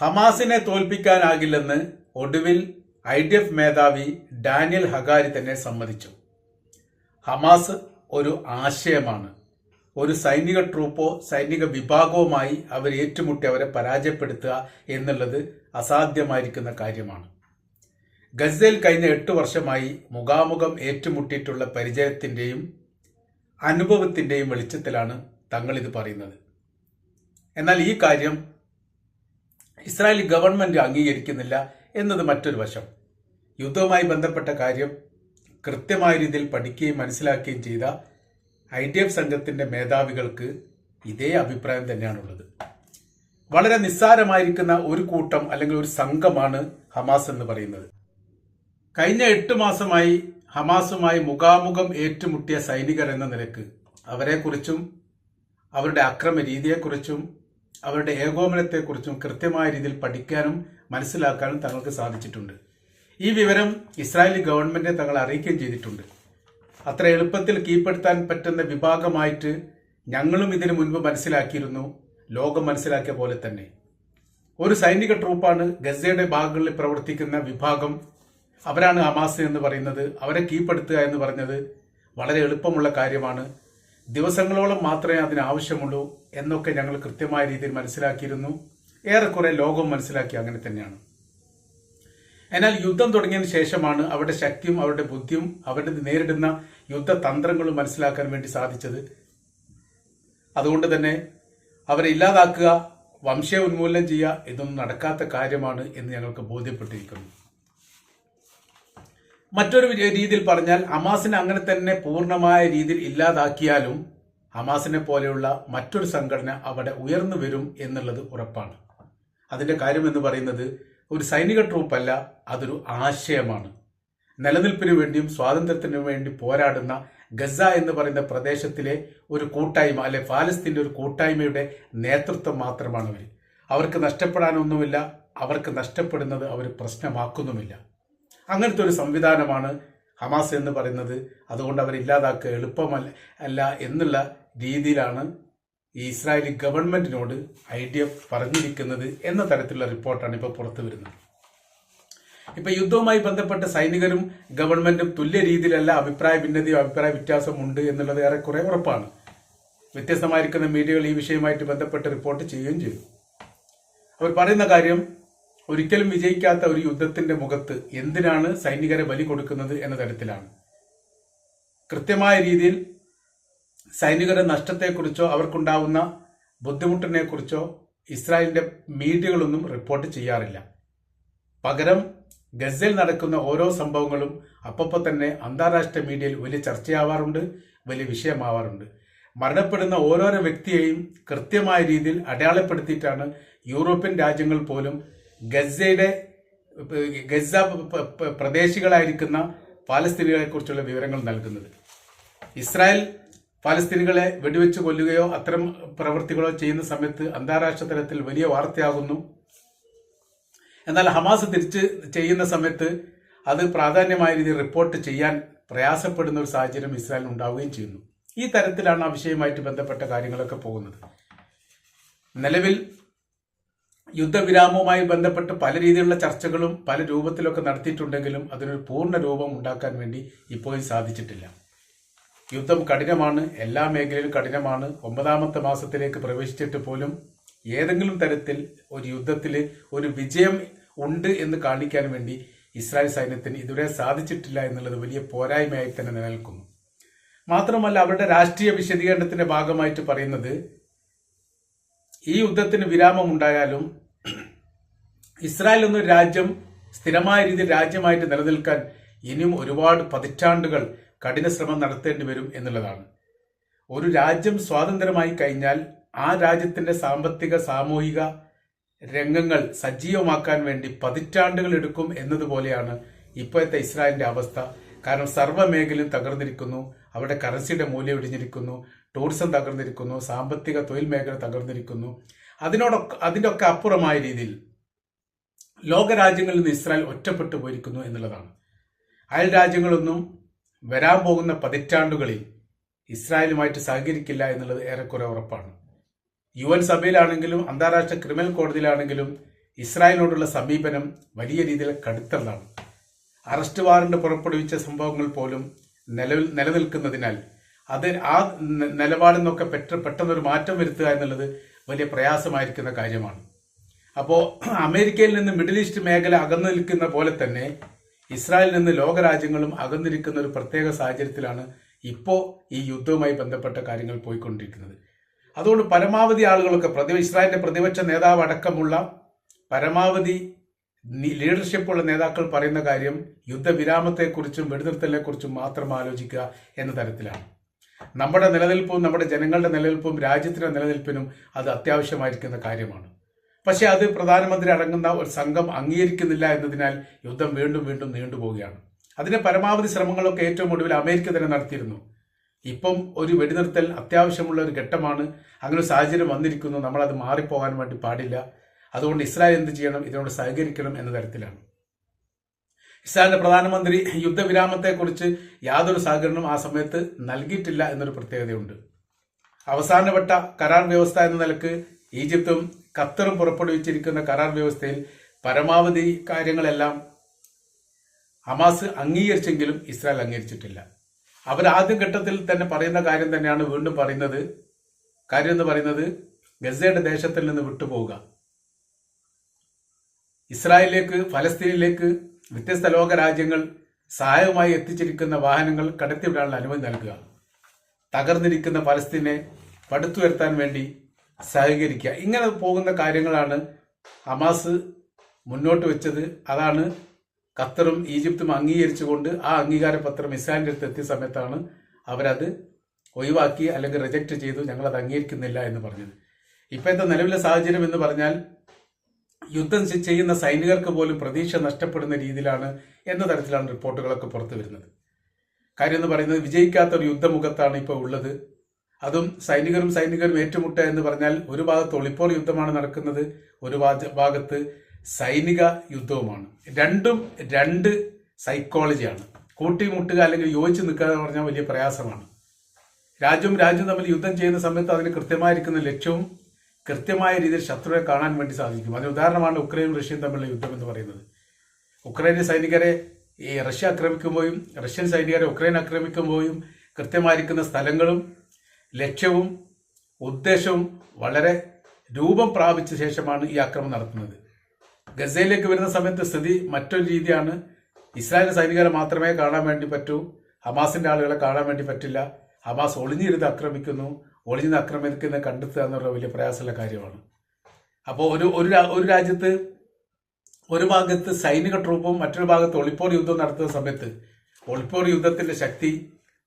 ഹമാസിനെ തോൽപ്പിക്കാനാകില്ലെന്ന് ഒടുവിൽ ഐ ഡി എഫ് മേധാവി ഡാനിയൽ ഹഗാരി തന്നെ സമ്മതിച്ചു. ഹമാസ് ഒരു ആശയമാണ്. ഒരു സൈനിക ട്രൂപ്പോ സൈനിക വിഭാഗവുമായി അവർ ഏറ്റുമുട്ടി അവരെ പരാജയപ്പെടുത്തുക എന്നുള്ളത് അസാധ്യമായിരിക്കുന്ന കാര്യമാണ്. ഗസയിൽ കഴിഞ്ഞ എട്ട് വർഷമായി മുഖാമുഖം ഏറ്റുമുട്ടിയിട്ടുള്ള പരിചയത്തിന്റെയും അനുഭവത്തിന്റെയും വെളിച്ചത്തിലാണ് തങ്ങൾ ഇത് പറയുന്നത്. എന്നാൽ ഈ കാര്യം ഇസ്രായേലി ഗവൺമെന്റ് അംഗീകരിക്കുന്നില്ല എന്നത് മറ്റൊരു വശം. യുദ്ധവുമായി ബന്ധപ്പെട്ട കാര്യം കൃത്യമായ രീതിയിൽ പഠിക്കുകയും മനസ്സിലാക്കുകയും ചെയ്ത ഐ ഡി എഫ് സംഘത്തിന്റെ മേധാവികൾക്ക് ഇതേ അഭിപ്രായം തന്നെയാണുള്ളത്. വളരെ നിസ്സാരമായിരിക്കുന്ന ഒരു കൂട്ടം അല്ലെങ്കിൽ ഒരു സംഘമാണ് ഹമാസ് എന്ന് പറയുന്നത്. കഴിഞ്ഞ എട്ട് മാസമായി ഹമാസുമായി മുഖാമുഖം ഏറ്റുമുട്ടിയ സൈനികർ എന്ന നിലയ്ക്ക് അവരെക്കുറിച്ചും അവരുടെ അക്രമ രീതിയെക്കുറിച്ചും അവരുടെ ഏകോപനത്തെക്കുറിച്ചും കൃത്യമായ രീതിയിൽ പഠിക്കാനും മനസ്സിലാക്കാനും തങ്ങൾക്ക് സാധിച്ചിട്ടുണ്ട്. ഈ വിവരം ഇസ്രായേലി ഗവൺമെന്റിനെ തങ്ങൾ അറിയിക്കുകയും ചെയ്തിട്ടുണ്ട്. അത്ര എളുപ്പത്തിൽ കീഴ്പ്പെടുത്താൻ പറ്റുന്ന വിഭാഗമായിട്ട് ഞങ്ങളും ഇതിനു മുൻപ് മനസ്സിലാക്കിയിരുന്നു. ലോകം മനസ്സിലാക്കിയ പോലെ തന്നെ. ഒരു സൈനിക ട്രൂപ്പാണ് ഗസയുടെ ഭാഗങ്ങളിൽ പ്രവർത്തിക്കുന്ന വിഭാഗം. അവരാണ് ഹമാസ് എന്ന് പറയുന്നത്. അവരെ കീഴ്പ്പെടുത്തുക എന്ന് പറഞ്ഞത് വളരെ എളുപ്പമുള്ള കാര്യമാണ്. ദിവസങ്ങളോളം മാത്രമേ അതിനാവശ്യമുള്ളൂ എന്നൊക്കെ ഞങ്ങൾ കൃത്യമായ രീതിയിൽ മനസ്സിലാക്കിയിരുന്നു. ഏറെക്കുറെ ലോകം മനസ്സിലാക്കി അങ്ങനെ തന്നെയാണ്. എന്നാൽ യുദ്ധം തുടങ്ങിയതിന് ശേഷമാണ് അവരുടെ ശക്തിയും അവരുടെ ബുദ്ധിയും അവരുടെ നേരിടുന്ന യുദ്ധതന്ത്രങ്ങളും മനസ്സിലാക്കാൻ വേണ്ടി സാധിച്ചത്. അതുകൊണ്ട് തന്നെ അവരെ ഇല്ലാതാക്കുക വംശീയ ഉന്മൂലനം ചെയ്യുക ഇതൊന്നും നടക്കാത്ത കാര്യമാണ് എന്ന് ഞങ്ങൾക്ക് ബോധ്യപ്പെട്ടിരിക്കുന്നു. മറ്റൊരു രീതിയിൽ പറഞ്ഞാൽ ഹമാസിനെ അങ്ങനെ തന്നെ പൂർണമായ രീതിയിൽ ഇല്ലാതാക്കിയാലും ഹമാസിനെ പോലെയുള്ള മറ്റൊരു സംഘടന അവിടെ ഉയർന്നു വരും എന്നുള്ളത് ഉറപ്പാണ്. അതിന്റെ കാര്യം എന്ന് പറയുന്നത് ഒരു സൈനിക ട്രൂപ്പല്ല അതൊരു ആശയമാണ്. നിലനിൽപ്പിനു വേണ്ടിയും സ്വാതന്ത്ര്യത്തിനു വേണ്ടി പോരാടുന്ന ഗസ എന്ന് പറയുന്ന പ്രദേശത്തിലെ ഒരു കൂട്ടായ്മ അല്ലെ ഫാലസ്തീന്റെ ഒരു കൂട്ടായ്മയുടെ നേതൃത്വം മാത്രമാണ് അവർ അവർക്ക് നഷ്ടപ്പെടാനൊന്നുമില്ല അവർക്ക് നഷ്ടപ്പെടുന്നത് അവർ പ്രശ്നമാക്കുന്നുമില്ല. അങ്ങനത്തെ ഒരു സംവിധാനമാണ് ഹമാസ് എന്ന് പറയുന്നത്. അതുകൊണ്ട് അവർ ഇല്ലാതാക്കുക എളുപ്പമല്ല അല്ല എന്നുള്ള രീതിയിലാണ് ഈ ഇസ്രായേലി ഗവൺമെന്റിനോട് ഐ ഡി എഫ് പറഞ്ഞിരിക്കുന്നത് എന്ന തരത്തിലുള്ള റിപ്പോർട്ടാണ് ഇപ്പോൾ പുറത്തു വരുന്നത്. ഇപ്പൊ യുദ്ധവുമായി ബന്ധപ്പെട്ട സൈനികരും ഗവൺമെന്റും തുല്യ രീതിയിലല്ല അഭിപ്രായ ഭിന്നതയോ അഭിപ്രായ വ്യത്യാസമുണ്ട് എന്നുള്ളത് ഏറെക്കുറെ ഉറപ്പാണ്. വ്യത്യസ്തമായിരിക്കുന്ന മീഡിയകൾ ഈ വിഷയവുമായിട്ട് ബന്ധപ്പെട്ട് റിപ്പോർട്ട് ചെയ്യുകയും ചെയ്തു. അവർ പറയുന്ന കാര്യം ഒരിക്കലും വിജയിക്കാത്ത ഒരു യുദ്ധത്തിന്റെ മുഖത്ത് എന്തിനാണ് സൈനികരെ ബലി കൊടുക്കുന്നത് എന്ന തരത്തിലാണ്. കൃത്യമായ രീതിയിൽ സൈനികരുടെ നഷ്ടത്തെക്കുറിച്ചോ അവർക്കുണ്ടാവുന്ന ബുദ്ധിമുട്ടിനെ കുറിച്ചോ ഇസ്രായേലിന്റെ മീഡിയകളൊന്നും റിപ്പോർട്ട് ചെയ്യാറില്ല. പകരം ഗസയിൽ നടക്കുന്ന ഓരോ സംഭവങ്ങളും അപ്പപ്പോൾ തന്നെ അന്താരാഷ്ട്ര മീഡിയയിൽ വലിയ ചർച്ചയാവാറുണ്ട് വലിയ വിഷയമാവാറുണ്ട്. മരണപ്പെടുന്ന ഓരോരോ വ്യക്തിയെയും കൃത്യമായ രീതിയിൽ അടയാളപ്പെടുത്തിയിട്ടാണ് യൂറോപ്യൻ രാജ്യങ്ങൾ പോലും ഗസയുടെ ഗസ പ്രദേശികളായിരിക്കുന്ന പാലസ്തീനികളെ കുറിച്ചുള്ള വിവരങ്ങൾ നൽകുന്നത്. ഇസ്രായേൽ പാലസ്തീനികളെ വെടിവെച്ച് കൊല്ലുകയോ അത്തരം പ്രവൃത്തികളോ ചെയ്യുന്ന സമയത്ത് അന്താരാഷ്ട്ര തലത്തിൽ വലിയ വാർത്തയാകുന്നു. എന്നാൽ ഹമാസ് തിരിച്ച് ചെയ്യുന്ന സമയത്ത് അത് പ്രാധാന്യമായ രീതിയിൽ റിപ്പോർട്ട് ചെയ്യാൻ പ്രയാസപ്പെടുന്ന ഒരു സാഹചര്യം ഇസ്രായേൽ ഉണ്ടാവുകയും ചെയ്യുന്നു. ഈ തരത്തിലാണ് ആ വിഷയവുമായിട്ട് ബന്ധപ്പെട്ട കാര്യങ്ങളൊക്കെ പോകുന്നത്. നിലവിൽ യുദ്ധവിരാമവുമായി ബന്ധപ്പെട്ട് പല രീതിയിലുള്ള ചർച്ചകളും പല രൂപത്തിലൊക്കെ നടത്തിയിട്ടുണ്ടെങ്കിലും അതിനൊരു പൂർണ രൂപം ഉണ്ടാക്കാൻ വേണ്ടി ഇപ്പോഴും സാധിച്ചിട്ടില്ല. യുദ്ധം കഠിനമാണ്. എല്ലാ മേഖലയിലും കഠിനമാണ്. ഒമ്പതാമത്തെ മാസത്തിലേക്ക് പ്രവേശിച്ചിട്ട് പോലും ഏതെങ്കിലും തരത്തിൽ ഒരു യുദ്ധത്തിൽ ഒരു വിജയം ഉണ്ട് എന്ന് കാണിക്കാൻ വേണ്ടി ഇസ്രായേൽ സൈന്യത്തിന് ഇതുവരെ സാധിച്ചിട്ടില്ല എന്നുള്ളത് വലിയ പോരായ്മയായി തന്നെ നിലനിൽക്കുന്നു. മാത്രമല്ല അവരുടെ രാഷ്ട്രീയ വിശദീകരണത്തിന്റെ ഭാഗമായിട്ട് പറയുന്നത് ഈ യുദ്ധത്തിന് വിരാമം ഉണ്ടായാലും ഇസ്രായേൽ എന്ന രാജ്യം സ്ഥിരമായ രീതിയിൽ രാജ്യമായിട്ട് നിലനിൽക്കാൻ ഇനിയും ഒരുപാട് പതിറ്റാണ്ടുകൾ കഠിന ശ്രമം നടത്തേണ്ടി വരും എന്നുള്ളതാണ്. ഒരു രാജ്യം സ്വാതന്ത്ര്യമായി കഴിഞ്ഞാൽ ആ രാജ്യത്തിന്റെ സാമ്പത്തിക സാമൂഹിക രംഗങ്ങൾ സജീവമാക്കാൻ വേണ്ടി പതിറ്റാണ്ടുകൾ എടുക്കും എന്നതുപോലെയാണ് ഇപ്പോഴത്തെ ഇസ്രായേലിന്റെ അവസ്ഥ. കാരണം സർവമേഖലയും തകർന്നിരിക്കുന്നു. അവിടെ കറൻസിയുടെ മൂല്യം ഇടിഞ്ഞിരിക്കുന്നു. ടൂറിസം തകർന്നിരിക്കുന്നു സാമ്പത്തിക തൊഴിൽ മേഖല തകർന്നിരിക്കുന്നു. അതിനോടൊക്കെ അതിന്റെ ഒക്കെ അപ്പുറമായ രീതിയിൽ ലോകരാജ്യങ്ങളിൽ നിന്ന് ഇസ്രായേൽ ഒറ്റപ്പെട്ടു പോയിരിക്കുന്നു എന്നുള്ളതാണ്. അയൽ രാജ്യങ്ങളൊന്നും വരാൻ പോകുന്ന പതിറ്റാണ്ടുകളിൽ ഇസ്രായേലുമായിട്ട് സഹകരിക്കില്ല എന്നുള്ളത് ഏറെക്കുറെ ഉറപ്പാണ്. യു എൻ സഭയിലാണെങ്കിലും അന്താരാഷ്ട്ര ക്രിമിനൽ കോടതിയിലാണെങ്കിലും ഇസ്രായേലിനോടുള്ള സമീപനം വലിയ രീതിയിൽ കടുത്തതാണ്. അറസ്റ്റ് വാറണ്ട് പുറപ്പെടുവിച്ച സംഭവങ്ങൾ പോലും നിലനിൽക്കുന്നതിനാൽ അത് ആ നിലപാടിൽ നിന്നൊക്കെ പെട്ട പെട്ടെന്നൊരു മാറ്റം വരുത്തുക എന്നുള്ളത് വലിയ പ്രയാസമായിരിക്കുന്ന കാര്യമാണ്. അപ്പോൾ അമേരിക്കയിൽ നിന്ന് മിഡിൽ ഈസ്റ്റ് മേഖല അകന്നു നിൽക്കുന്ന പോലെ തന്നെ ഇസ്രായേലിൽ നിന്ന് ലോകരാജ്യങ്ങളും അകന്നിരിക്കുന്ന ഒരു പ്രത്യേക സാഹചര്യത്തിലാണ് ഇപ്പോൾ ഈ യുദ്ധവുമായി ബന്ധപ്പെട്ട കാര്യങ്ങൾ പോയിക്കൊണ്ടിരിക്കുന്നത്. അതുകൊണ്ട് പരമാവധി ആളുകളൊക്കെ പ്രതി ഇസ്രായേലിന്റെ പ്രതിപക്ഷ നേതാവ് അടക്കമുള്ള പരമാവധി ലീഡർഷിപ്പുള്ള നേതാക്കൾ പറയുന്ന കാര്യം യുദ്ധവിരാമത്തെക്കുറിച്ചും വെടിനിർത്തലിനെക്കുറിച്ചും മാത്രം ആലോചിക്കുക എന്ന തരത്തിലാണ്. നമ്മുടെ നിലനിൽപ്പും നമ്മുടെ ജനങ്ങളുടെ നിലനിൽപ്പും രാജ്യത്തിന്റെ നിലനിൽപ്പിനും അത് അത്യാവശ്യമായിരിക്കുന്ന കാര്യമാണ്. പക്ഷെ അത് പ്രധാനമന്ത്രി അടങ്ങുന്ന ഒരു സംഘം അംഗീകരിക്കുന്നില്ല എന്നതിനാൽ യുദ്ധം വീണ്ടും വീണ്ടും നീണ്ടുപോവുകയാണ് അതിന് പരമാവധി ശ്രമങ്ങളൊക്കെ ഏറ്റവും ഒടുവിൽ അമേരിക്ക തന്നെ നടത്തിയിരുന്നു. ഇപ്പം ഒരു വെടിനിർത്തൽ അത്യാവശ്യമുള്ള ഒരു ഘട്ടമാണ്. അങ്ങനെ ഒരു സാഹചര്യം വന്നിരിക്കുന്നു. നമ്മൾ നമ്മളത് മാറിപ്പോകാൻ വേണ്ടി പാടില്ല. അതുകൊണ്ട് ഇസ്രായേൽ എന്ത് ചെയ്യണം? ഇതിനോട് സഹകരിക്കണം എന്ന തരത്തിലാണ്. ഇസ്രായേലിന്റെ പ്രധാനമന്ത്രി യുദ്ധവിരാമത്തെക്കുറിച്ച് യാതൊരു സഹകരണവും ആ സമയത്ത് നൽകിയിട്ടില്ല എന്നൊരു പ്രത്യേകതയുണ്ട്. അവസാനവട്ട കരാർ വ്യവസ്ഥ എന്ന നിലയ്ക്ക് ഈജിപ്തും ഖത്തറും പുറപ്പെടുവിച്ചിരിക്കുന്ന കരാർ വ്യവസ്ഥയിൽ പരമാവധി കാര്യങ്ങളെല്ലാം ഹമാസ് അംഗീകരിച്ചെങ്കിലും ഇസ്രായേൽ അംഗീകരിച്ചിട്ടില്ല. അവർ ആദ്യ ഘട്ടത്തിൽ തന്നെ പറയുന്ന കാര്യം തന്നെയാണ് വീണ്ടും പറയുന്നത്. കാര്യം എന്ന് പറയുന്നത് ഗസയുടെ ദേശത്തിൽ നിന്ന് വിട്ടുപോവുക. ഇസ്രായേലിലേക്ക് ഫലസ്തീനിലേക്ക് വ്യത്യസ്ത ലോക രാജ്യങ്ങൾ സഹായമായി എത്തിച്ചിരിക്കുന്ന വാഹനങ്ങൾ കടത്തിവിടാനുള്ള അനുമതി നൽകുക. തകർന്നിരിക്കുന്ന പലസ്തീനെ പടുത്തുയർത്താൻ വേണ്ടി സഹകരിക്കുക. ഇങ്ങനെ പോകുന്ന കാര്യങ്ങളാണ് ഹമാസ് മുന്നോട്ട് വെച്ചത്. അതാണ് ഖത്തറും ഈജിപ്തും അംഗീകരിച്ചുകൊണ്ട് ആ അംഗീകാര പത്രം ഇസ്രായേലിന്റെ അടുത്ത് എത്തിയ സമയത്താണ് അവരത് ഒഴിവാക്കി അല്ലെങ്കിൽ റിജക്റ്റ് ചെയ്തു. ഞങ്ങളത് അംഗീകരിക്കുന്നില്ല എന്ന് പറഞ്ഞത്. ഇപ്പോഴത്തെ നിലവിലെ സാഹചര്യം എന്ന് പറഞ്ഞാൽ യുദ്ധം ചെയ്യുന്ന സൈനികർക്ക് പോലും പ്രതീക്ഷ നഷ്ടപ്പെടുന്ന രീതിയിലാണ് എന്ന തരത്തിലാണ് റിപ്പോർട്ടുകളൊക്കെ പുറത്തു വരുന്നത്. കാര്യം എന്ന് പറയുന്നത് വിജയിക്കാത്ത ഒരു യുദ്ധമുഖത്താണ് ഇപ്പോൾ ഉള്ളത്. അതും സൈനികരും സൈനികരും ഏറ്റുമുട്ട എന്ന് പറഞ്ഞാൽ ഒരു ഭാഗത്ത് ഒളിപ്പോൾ യുദ്ധമാണ് നടക്കുന്നത് ഒരു ഭാഗ- ഭാഗത്ത് സൈനിക യുദ്ധവുമാണ്. രണ്ടും രണ്ട് സൈക്കോളജിയാണ്. കൂട്ടിമുട്ടുക അല്ലെങ്കിൽ യോജിച്ച് നിൽക്കുക എന്ന് പറഞ്ഞാൽ വലിയ പ്രയാസമാണ്. രാജ്യവും രാജ്യവും തമ്മിൽ യുദ്ധം ചെയ്യുന്ന സമയത്ത് അതിന് കൃത്യമായിരിക്കുന്ന ലക്ഷ്യവും കൃത്യമായ രീതിയിൽ ശത്രുവിനെ കാണാൻ വേണ്ടി സാധിക്കും. അതിന് ഉദാഹരണമാണ് ഉക്രൈനും റഷ്യയും തമ്മിലുള്ള യുദ്ധം എന്ന് പറയുന്നത്. ഉക്രൈനിലെ സൈനികരെ ഈ റഷ്യ ആക്രമിക്കുമ്പോഴും റഷ്യൻ സൈനികരെ ഉക്രൈൻ ആക്രമിക്കുമ്പോഴും കൃത്യമായിരിക്കുന്ന സ്ഥലങ്ങളും ലക്ഷ്യവും ഉദ്ദേശവും വളരെ രൂപം പ്രാപിച്ച ശേഷമാണ് ഈ ആക്രമണം നടത്തുന്നത്. ഗസയിലേക്ക് വരുന്ന സമയത്ത് സ്ഥിതി മറ്റൊരു രീതിയാണ്. ഇസ്രായേൽ സൈനികരെ മാത്രമേ കാണാൻ വേണ്ടി പറ്റൂ. ഹമാസിന്റെ ആളുകളെ കാണാൻ വേണ്ടി പറ്റില്ല. ഹമാസ് ഒളിഞ്ഞിരുന്ന് ആക്രമിക്കുന്നു. ഒളിഞ്ഞിരുന്ന് ആക്രമിക്കുന്ന കണ്ടെത്തുക എന്നുള്ള വലിയ പ്രയാസമുള്ള കാര്യമാണ്. അപ്പോൾ ഒരു ഒരു ഒരു രാജ്യത്ത് ഒരു ഭാഗത്ത് സൈനിക ട്രൂപ്പും മറ്റൊരു ഭാഗത്ത് ഒളിപ്പോർ യുദ്ധം നടത്തുന്ന സമയത്ത് ഒളിപ്പോർ യുദ്ധത്തിന്റെ ശക്തി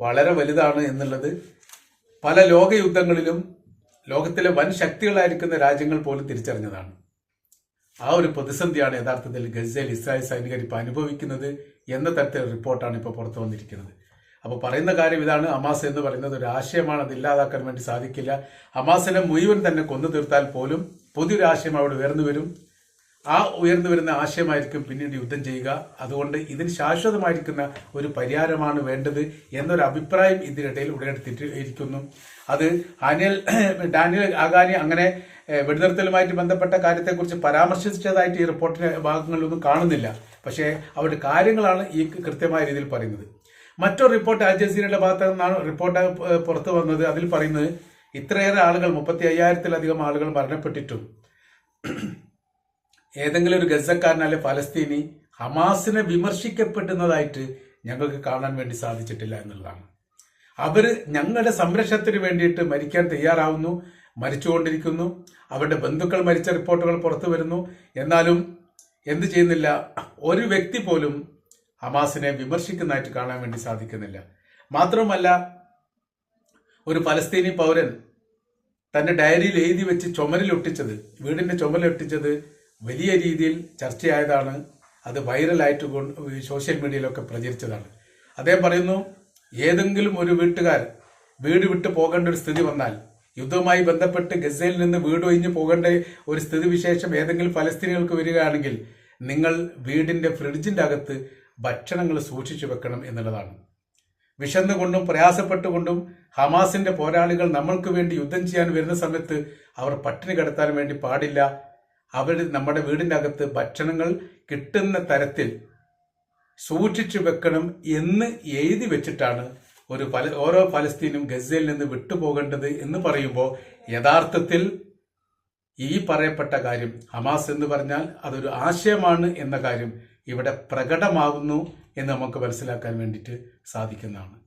വളരെ വലുതാണ് എന്നുള്ളത് പല ലോക യുദ്ധങ്ങളിലും ലോകത്തിലെ വൻ ശക്തികളായിരിക്കുന്ന രാജ്യങ്ങൾ പോലും തിരിച്ചറിഞ്ഞതാണ്. ആ ഒരു പ്രതിസന്ധിയാണ് യഥാർത്ഥത്തിൽ ഗസയിൽ ഇസ്രായേൽ സൈനികർ ഇപ്പോൾ അനുഭവിക്കുന്നത് എന്ന തരത്തിലുള്ള റിപ്പോർട്ടാണ് ഇപ്പോൾ പുറത്തു വന്നിരിക്കുന്നത്. അപ്പോൾ പറയുന്ന കാര്യം ഇതാണ്. ഹമാസ് എന്ന് പറയുന്നത് ഒരു ആശയമാണ്. അത് ഇല്ലാതാക്കാൻ വേണ്ടി സാധിക്കില്ല. അമാസനെ മുഴുവൻ തന്നെ കൊന്നു തീർത്താൽ പോലും പുതിയൊരു ആശയം അവിടെ ഉയർന്നു വരും. ആ ഉയർന്നു വരുന്ന ആശയമായിരിക്കും പിന്നീട് യുദ്ധം ചെയ്യുക. അതുകൊണ്ട് ഇതിന് ശാശ്വതമായിരിക്കുന്ന ഒരു പരിഹാരമാണ് വേണ്ടത് എന്നൊരു അഭിപ്രായം ഇതിനിടയിൽ ഉടലെടുത്തിട്ട് ഇരിക്കുന്നു അത് അനിൽ ഡാനിയൽ ആഗാനി അങ്ങനെ വെടിനിർത്തലുമായിട്ട് ബന്ധപ്പെട്ട കാര്യത്തെക്കുറിച്ച് പരാമർശിച്ചതായിട്ട് ഈ റിപ്പോർട്ടിന്റെ ഭാഗങ്ങളിലൊന്നും കാണുന്നില്ല. പക്ഷേ അവരുടെ കാര്യങ്ങളാണ് ഈ കൃത്യമായ രീതിയിൽ പറയുന്നത്. മറ്റൊരു റിപ്പോർട്ട് അൽ ജസീറയുടെ നിന്നാണ് റിപ്പോർട്ട് പുറത്തു വന്നത്. അതിൽ പറയുന്നത് ഇത്രയേറെ ആളുകൾ മുപ്പത്തി അയ്യായിരത്തിലധികം ആളുകൾ മരണപ്പെട്ടിട്ടും ഏതെങ്കിലും ഒരു ഗസക്കാരനല്ലെ ഫലസ്തീനി ഹമാസിനെ വിമർശിക്കപ്പെടുന്നതായിട്ട് ഞങ്ങൾക്ക് കാണാൻ വേണ്ടി സാധിച്ചിട്ടില്ല എന്നുള്ളതാണ്. അവർ ഞങ്ങളുടെ സംരക്ഷണത്തിന് വേണ്ടിയിട്ട് മരിക്കാൻ തയ്യാറാവുന്നു മരിച്ചുകൊണ്ടിരിക്കുന്നു. അവരുടെ ബന്ധുക്കൾ മരിച്ച റിപ്പോർട്ടുകൾ പുറത്തു വരുന്നു. എന്നാലും എന്ത് ചെയ്യുന്നില്ല? ഒരു വ്യക്തി പോലും ഹമാസിനെ വിമർശിക്കുന്നതായിട്ട് കാണാൻ വേണ്ടി സാധിക്കുന്നില്ല. മാത്രമല്ല ഒരു ഫലസ്തീനി പൗരൻ തന്റെ ഡയറിയിൽ എഴുതി വെച്ച് ചുമരിലൊട്ടിച്ചത് വീടിന്റെ ചുമരിലൊട്ടിച്ചത് വലിയ രീതിയിൽ ചർച്ചയായതാണ്. അത് വൈറലായിട്ട് സോഷ്യൽ മീഡിയയിലൊക്കെ പ്രചരിച്ചതാണ്. അദ്ദേഹം പറയുന്നു ഏതെങ്കിലും ഒരു വീട്ടുകാർ വീട് വിട്ട് പോകേണ്ട ഒരു സ്ഥിതി വന്നാൽ യുദ്ധവുമായി ബന്ധപ്പെട്ട് ഗസയിൽ നിന്ന് വീട് ഒഴിഞ്ഞു പോകേണ്ട ഒരു സ്ഥിതി വിശേഷം ഏതെങ്കിലും ഫലസ്തീനികൾക്ക് വരികയാണെങ്കിൽ നിങ്ങൾ വീടിന്റെ ഫ്രിഡ്ജിന്റെ അകത്ത് ഭക്ഷണങ്ങൾ സൂക്ഷിച്ചു വെക്കണം എന്നുള്ളതാണ്. വിശന്നുകൊണ്ടും പ്രയാസപ്പെട്ടുകൊണ്ടും ഹമാസിന്റെ പോരാളികൾ നമ്മൾക്ക് വേണ്ടി യുദ്ധം ചെയ്യാൻ വരുന്ന സമയത്ത് അവർ പട്ടിണി കിടത്താൻ വേണ്ടി പാടില്ല. അവർ നമ്മുടെ വീടിന്റെ അകത്ത് ഭക്ഷണങ്ങൾ കിട്ടുന്ന തരത്തിൽ സൂക്ഷിച്ചു വെക്കണം എന്ന് എഴുതി വെച്ചിട്ടാണ് ഒരു പല ഓരോ പലസ്തീനും ഗസയിൽ നിന്ന് വിട്ടുപോകേണ്ടത് എന്ന് പറയുമ്പോൾ യഥാർത്ഥത്തിൽ ഈ പറയപ്പെട്ട കാര്യം ഹമാസ് എന്ന് പറഞ്ഞാൽ അതൊരു ആശയമാണ് എന്ന കാര്യം ഇവിടെ പ്രകടമാകുന്നു എന്ന് നമുക്ക് മനസ്സിലാക്കാൻ വേണ്ടിയിട്ട് സാധിക്കുന്നതാണ്.